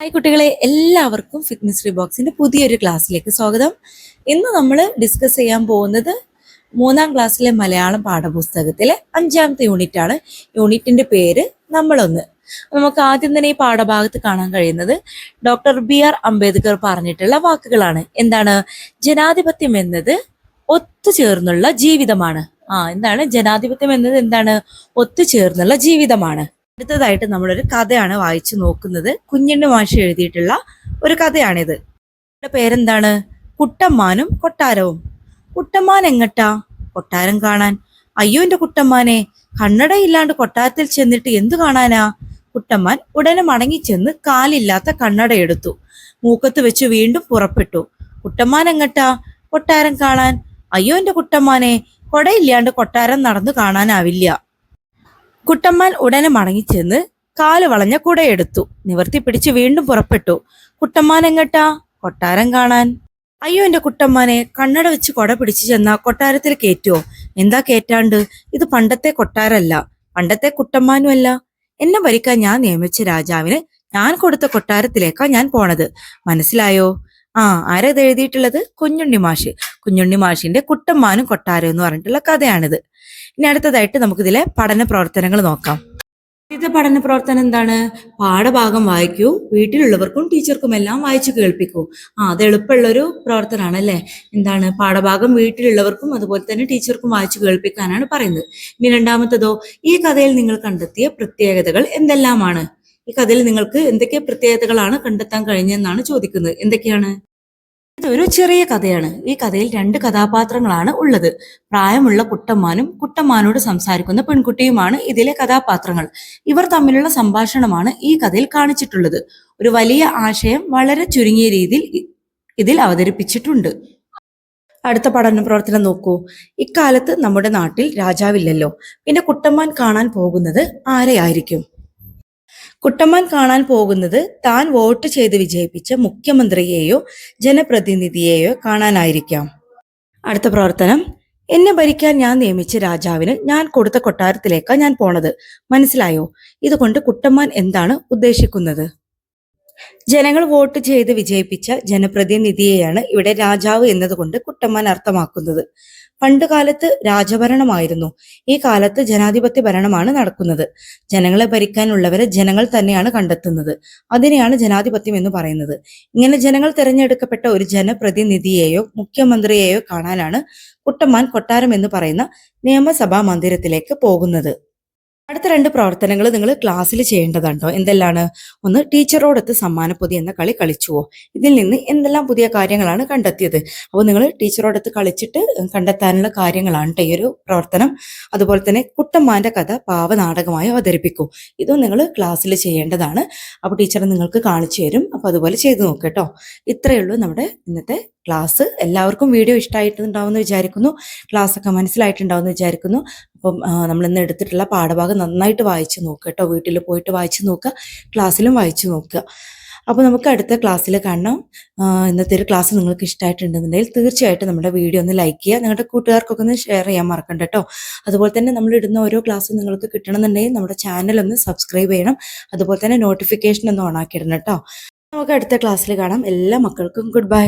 Hi കുട്ടികളെ എല്ലാവർക്കും fitness ബോക്സിന്റെ പുതിയൊരു ക്ലാസ്സിലേക്ക് സ്വാഗതം. ഇന്ന് നമ്മൾ ഡിസ്കസ് ചെയ്യാൻ പോകുന്നത് മൂന്നാം ക്ലാസ്സിലെ മലയാളം പാഠപുസ്തകത്തിലെ അഞ്ചാമത്തെ യൂണിറ്റ് ആണ്. യൂണിറ്റിന്റെ പേര് നമ്മളൊന്ന്. നമുക്ക് ആദ്യം തന്നെ ഈ പാഠഭാഗത്ത് കാണാൻ കഴിയുന്നത് ഡോക്ടർ ബി ആർ അംബേദ്കർ പറഞ്ഞിട്ടുള്ള വാക്കുകളാണ്. എന്താണ്? ജനാധിപത്യം എന്നത് ഒത്തുചേർന്നുള്ള ജീവിതമാണ്. ആ എന്താണ്? ജനാധിപത്യം എന്നത് എന്താണ്? ഒത്തുചേർന്നുള്ള ജീവിതമാണ്. അടുത്തതായിട്ട് നമ്മളൊരു കഥയാണ് വായിച്ചു നോക്കുന്നത്. കുഞ്ഞിന്റെ മാഷി എഴുതിയിട്ടുള്ള ഒരു കഥയാണിത്. ഇതിന്റെ പേരെന്താണ്? കുട്ടമ്മാനും കൊട്ടാരവും. കുട്ടമ്മാൻ എങ്ങട്ടാ? കൊട്ടാരം കാണാൻ. അയ്യോ എന്റെ കുട്ടമ്മാനെ. കണ്ണടയില്ലാണ്ട് കൊട്ടാരത്തിൽ ചെന്നിട്ട് എന്തു കാണാനാ? കുട്ടമ്മാൻ ഉടനെ മടങ്ങി ചെന്ന് കാലില്ലാത്ത കണ്ണട എടുത്തു. മൂക്കത്ത് വെച്ച് വീണ്ടും പുറപ്പെട്ടു. കുട്ടമ്മാൻ എങ്ങട്ടാ? കൊട്ടാരം കാണാൻ. അയ്യോ എന്റെ കുട്ടമ്മാനെ. കൊടയില്ലാണ്ട് കൊട്ടാരം നടന്നു കാണാനാവില്ല. കുട്ടമ്മാൻ ഉടനെ മടങ്ങിച്ചെന്ന് കാൽ വളഞ്ഞ കുടയെടുത്തു. നിവർത്തി പിടിച്ച് വീണ്ടും പുറപ്പെട്ടു. കുട്ടമ്മാൻ എങ്ങട്ടാ? കൊട്ടാരം കാണാൻ. അയ്യോ എന്റെ കുട്ടമ്മാനെ കണ്ണട വെച്ച് കൊട പിടിച്ചു ചെന്ന കൊട്ടാരത്തിൽ കേറ്റോ എന്താ കേറ്റാണ്ട്? ഇത് പണ്ടത്തെ കൊട്ടാരല്ല. പണ്ടത്തെ കുട്ടമ്മാനും അല്ല എന്നെ ഭരിക്കാൻ ഞാൻ നിയമിച്ച രാജാവിന് ഞാൻ കൊടുത്ത കൊട്ടാരത്തിലേക്കാ ഞാൻ പോണത്. മനസ്സിലായോ? ആ ആരാ ഇത് എഴുതിയിട്ടുള്ളത്? കുഞ്ഞുണ്ണി മാഷ്. കുഞ്ഞുണ്ണി മാഷിന്റെ കുട്ടമ്മാനും കൊട്ടാരം എന്ന് പറഞ്ഞിട്ടുള്ള കഥയാണിത്. ഇനി അടുത്തതായിട്ട് നമുക്കിതിലെ പഠന പ്രവർത്തനങ്ങൾ നോക്കാം. ആദ്യത്തെ പഠന പ്രവർത്തനം എന്താണ്? പാഠഭാഗം വായിക്കൂ വീട്ടിലുള്ളവർക്കും ടീച്ചർക്കും എല്ലാം വായിച്ചു കേൾപ്പിക്കൂ. ആ അത് എളുപ്പമുള്ളൊരു പ്രവർത്തനമാണ് അല്ലേ എന്താണ്? പാഠഭാഗം വീട്ടിലുള്ളവർക്കും അതുപോലെ തന്നെ ടീച്ചർക്കും വായിച്ചു കേൾപ്പിക്കാനാണ് പറയുന്നത്. ഇനി രണ്ടാമത്തതോ ഈ കഥയിൽ നിങ്ങൾ കണ്ടെത്തിയ പ്രത്യേകതകൾ എന്തെല്ലാമാണ്? ഈ കഥയിൽ നിങ്ങൾക്ക് എന്തൊക്കെ പ്രത്യേകതകളാണ് കണ്ടെത്താൻ കഴിഞ്ഞതെന്നാണ് ചോദിക്കുന്നത്. എന്തൊക്കെയാണ്? ഇതൊരു ചെറിയ കഥയാണ്. ഈ കഥയിൽ രണ്ട് കഥാപാത്രങ്ങളാണ് ഉള്ളത്. പ്രായമുള്ള കുട്ടമ്മാനും കുട്ടമ്മാനോട് സംസാരിക്കുന്ന പെൺകുട്ടിയുമാണ് ഇതിലെ കഥാപാത്രങ്ങൾ. ഇവർ തമ്മിലുള്ള സംഭാഷണമാണ് ഈ കഥയിൽ കാണിച്ചിട്ടുള്ളത്. ഒരു വലിയ ആശയം വളരെ ചുരുങ്ങിയ രീതിയിൽ ഇതിൽ അവതരിപ്പിച്ചിട്ടുണ്ട്. അടുത്ത പഠന പ്രവർത്തനം നോക്കൂ. ഇക്കാലത്ത് നമ്മുടെ നാട്ടിൽ രാജാവില്ലല്ലോ. പിന്നെ കുട്ടമ്മാൻ കാണാൻ പോകുന്നത് ആരെയായിരിക്കും? കുട്ടമ്മാൻ കാണാൻ പോകുന്നത് താൻ വോട്ട് ചെയ്ത് വിജയിപ്പിച്ച മുഖ്യമന്ത്രിയെയോ ജനപ്രതിനിധിയെയോ കാണാനായിരിക്കാം. അടുത്ത പ്രവർത്തനം. എന്നെ ഭരിക്കാൻ ഞാൻ നിയമിച്ച രാജാവിന് ഞാൻ കൊടുത്ത കൊട്ടാരത്തിലേക്കാണ് ഞാൻ പോണത്. മനസ്സിലായോ? ഇതുകൊണ്ട് കുട്ടമ്മാൻ എന്താണ് ഉദ്ദേശിക്കുന്നത്? ജനങ്ങൾ വോട്ട് ചെയ്ത് വിജയിപ്പിച്ച ജനപ്രതിനിധിയെയാണ് ഇവിടെ രാജാവ് എന്നതുകൊണ്ട് കുട്ടമ്മൻ അർത്ഥമാക്കുന്നത്. പണ്ട് കാലത്ത് രാജഭരണമായിരുന്നു. ഈ കാലത്ത് ജനാധിപത്യ ഭരണമാണ് നടക്കുന്നത്. ജനങ്ങളെ ഭരിക്കാനുള്ളവരെ ജനങ്ങൾ തന്നെയാണ് കണ്ടെത്തുന്നത്. അതിനെയാണ് ജനാധിപത്യം എന്ന് പറയുന്നത്. ഇങ്ങനെ ജനങ്ങൾ തിരഞ്ഞെടുക്കപ്പെട്ട ഒരു ജനപ്രതിനിധിയെയോ മുഖ്യമന്ത്രിയെയോ കാണാനാണ് കുട്ടമ്മാൻ കൊട്ടാരം എന്ന് പറയുന്ന നിയമസഭാ മന്ദിരത്തിലേക്ക് പോകുന്നത്. അടുത്ത രണ്ട് പ്രവർത്തനങ്ങൾ നിങ്ങൾ ക്ലാസ്സിൽ ചെയ്യേണ്ടതുണ്ടോ? എന്തെല്ലാണ്? ഒന്ന് ടീച്ചറോടൊത്ത് സമ്മാനപ്പൊതി എന്ന കളി കളിച്ചുവോ? ഇതിൽ നിന്ന് എന്തെല്ലാം പുതിയ കാര്യങ്ങളാണ് കണ്ടെത്തിയത്? അപ്പോൾ നിങ്ങൾ ടീച്ചറോടൊത്ത് കളിച്ചിട്ട് കണ്ടെത്താനുള്ള കാര്യങ്ങളാണ് ഈ ഒരു പ്രവർത്തനം. അതുപോലെ തന്നെ കുട്ടമ്മാന്റെ കഥ പാവനാടകമായി അവതരിപ്പിക്കൂ. ഇതും നിങ്ങൾ ക്ലാസ്സിൽ ചെയ്യേണ്ടതാണ്. അപ്പോൾ ടീച്ചർ നിങ്ങൾക്ക് കാണിച്ചു തരും. അപ്പോൾ അതുപോലെ ചെയ്തു നോക്കട്ടോ കേട്ടോ ഇത്രയേ ഉള്ളൂ നമ്മുടെ ഇന്നത്തെ ക്ലാസ് എല്ലാവർക്കും വീഡിയോ ഇഷ്ടമായിട്ടുണ്ടാവുമെന്ന് വിചാരിക്കുന്നു. ക്ലാസ്സൊക്കെ മനസ്സിലായിട്ടുണ്ടാവുമെന്ന് വിചാരിക്കുന്നു. അപ്പം നമ്മൾ ഇന്ന് എടുത്തിട്ടുള്ള പാഠഭാഗം നന്നായിട്ട് വായിച്ചു നോക്കുക കേട്ടോ. വീട്ടിൽ പോയിട്ട് വായിച്ചു നോക്കുക ക്ലാസ്സിലും വായിച്ചു നോക്കുക അപ്പോൾ നമുക്ക് അടുത്ത ക്ലാസ്സിൽ കാണാം ഇന്നത്തെ ഒരു ക്ലാസ് നിങ്ങൾക്ക് ഇഷ്ടമായിട്ടുണ്ടെന്നുണ്ടെങ്കിൽ തീർച്ചയായിട്ടും നമ്മുടെ വീഡിയോ ഒന്ന് ലൈക്ക് ചെയ്യുക. നിങ്ങളുടെ കൂട്ടുകാർക്കൊക്കെ ഒന്ന് ഷെയർ ചെയ്യാൻ മറക്കണ്ട കേട്ടോ. അതുപോലെ തന്നെ നമ്മൾ ഇടുന്ന ഓരോ ക്ലാസ്സും നിങ്ങൾക്ക് കിട്ടണമെന്നുണ്ടെങ്കിൽ നമ്മുടെ ചാനൽ ഒന്ന് സബ്സ്ക്രൈബ് ചെയ്യണം. അതുപോലെ തന്നെ നോട്ടിഫിക്കേഷൻ ഒന്ന് ഇടണം കേട്ടോ. നമുക്ക് അടുത്ത ക്ലാസ്സിൽ കാണാം. എല്ലാ മക്കൾക്കും ഗുഡ് ബൈ.